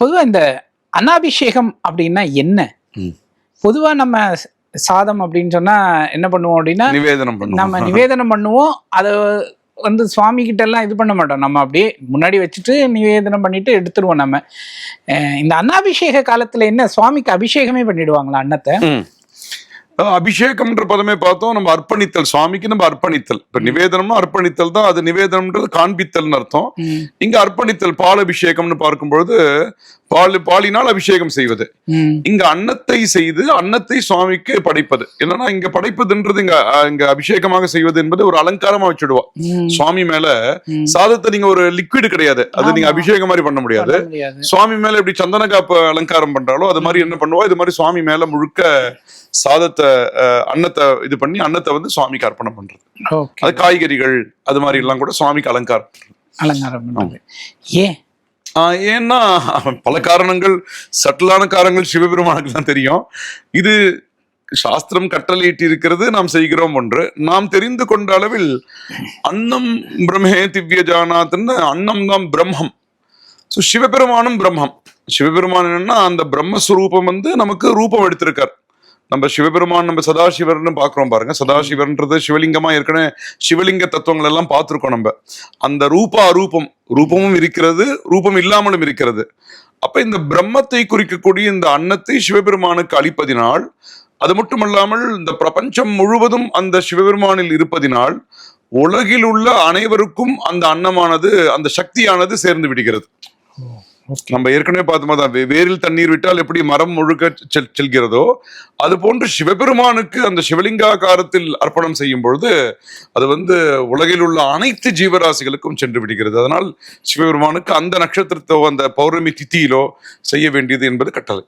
பொதுவா இந்த அன்னாபிஷேகம் அப்படின்னா என்ன? ம். பொதுவா நம்ம சாதம் அப்படின்னு சொன்னா என்ன பண்ணுவோம் அப்படின்னா நிவேதனம் நம்ம நிவேதனம் பண்ணுவோம். அதை வந்து சுவாமி கிட்ட எல்லாம் இது பண்ண மாட்டோம். நம்ம அப்படியே முன்னாடி வச்சுட்டு நிவேதனம் பண்ணிட்டு எடுத்துருவோம் நம்ம. இந்த அன்னாபிஷேக காலத்துல என்ன சுவாமிக்கு அபிஷேகமே பண்ணிடுவாங்களா அன்னத்தை? அபிஷேகம்ன்ற பதமே பார்த்தோம். நம்ம அர்ப்பணித்தல் சுவாமிக்கு நம்ம அர்ப்பணித்தல். இப்ப நிவேதனம்னா அர்ப்பணித்தல் தான். அது நிவேதனம்ன்றது காண்பித்தல்னு அர்த்தம். இங்க அர்ப்பணித்தல் பால் அபிஷேகம்னு பார்க்கும்பொழுது பால் பாலினால் அபிஷேகம் செய்வது. இங்க அன்னத்தை செய்து அன்னத்தை சுவாமிக்கு படைப்பது. என்னன்னா இங்க படைப்பதுன்றது இங்க இங்க அபிஷேகமாக செய்வது என்பது ஒரு அலங்காரமா வச்சுடுவா. சுவாமி மேல. சாதத்தை நீங்க ஒரு லிக்விட் கிடையாது. அது நீங்க. அபிஷேகம் மாதிரி பண்ண முடியாது. சுவாமி மேல எப்படி சந்தன காப்பு அலங்காரம் பண்றாலோ அது மாதிரி என்ன பண்ணுவா? இது மாதிரி சுவாமி மேல முழுக்க சாதத்தை அன்னத்தை இது பண்ணி அன்னத்தை வந்து சுவாமிக்கு அர்ப்பணம் பண்றது. அது காய்கறிகள் அது மாதிரி எல்லாம் கூட சுவாமிக்கு அலங்காரம். அலங்காரம் பண்றது. ஏன்? ஏன்னா பல காரணங்கள் சட்டிலான காரணங்கள் சிவபெருமானுக்கு தான் தெரியும். இது சாஸ்திரம் கட்டளையிட்டு இருக்கிறது நாம் செய்கிறோம் ஒன்று. நாம் தெரிந்து கொண்ட அளவில் அன்னம் பிரம்மே திவ்ய ஜானாத்ன்னு அன்னம் தான் பிரம்மம். ஸோ சிவபெருமானும் பிரம்மம். சிவபெருமான் என்னன்னா அந்த பிரம்மஸ்வரூபம் வந்து நமக்கு ரூபம் எடுத்திருக்கார். நம்ம சிவபெருமான் நம்ம சதாசிவர்னு பார்க்குறோம் பாருங்க. சதாசிவர்ன்றது சிவலிங்கமா ஏற்கனவே சிவலிங்க தத்துவங்கள் எல்லாம் பார்த்துருக்கோம் நம்ம. அந்த ரூப அரூபம் ரூபமும் இருக்கிறது ரூபம் இல்லாமலும் இருக்கிறது. அப்ப இந்த பிரம்மத்தை குறிக்கக்கூடிய இந்த அன்னத்தை சிவபெருமானுக்கு அளிப்பதினால் அது மட்டுமல்லாமல் இந்த பிரபஞ்சம் முழுவதும் அந்த சிவபெருமானில் இருப்பதினால் உலகில் உள்ள அனைவருக்கும் அந்த அன்னமானது அந்த சக்தியானது சேர்ந்து விடுகிறது. நம்ம ஏற்கனவே பார்த்தோமா தான் வேரில் தண்ணீர் விட்டால் எப்படி மரம் முழுக்க செல்- செல்கிறதோ அது போன்று சிவபெருமானுக்கு அந்த சிவலிங்காகாரத்தில் அர்ப்பணம் செய்யும் பொழுது அது வந்து உலகில் உள்ள அனைத்து ஜீவராசிகளுக்கும் சென்று விடுகிறது. அதனால் சிவபெருமானுக்கு அந்த நட்சத்திரத்தோ அந்த பௌர்ணமி தித்தியிலோ செய்ய வேண்டியது என்பது கட்டளை.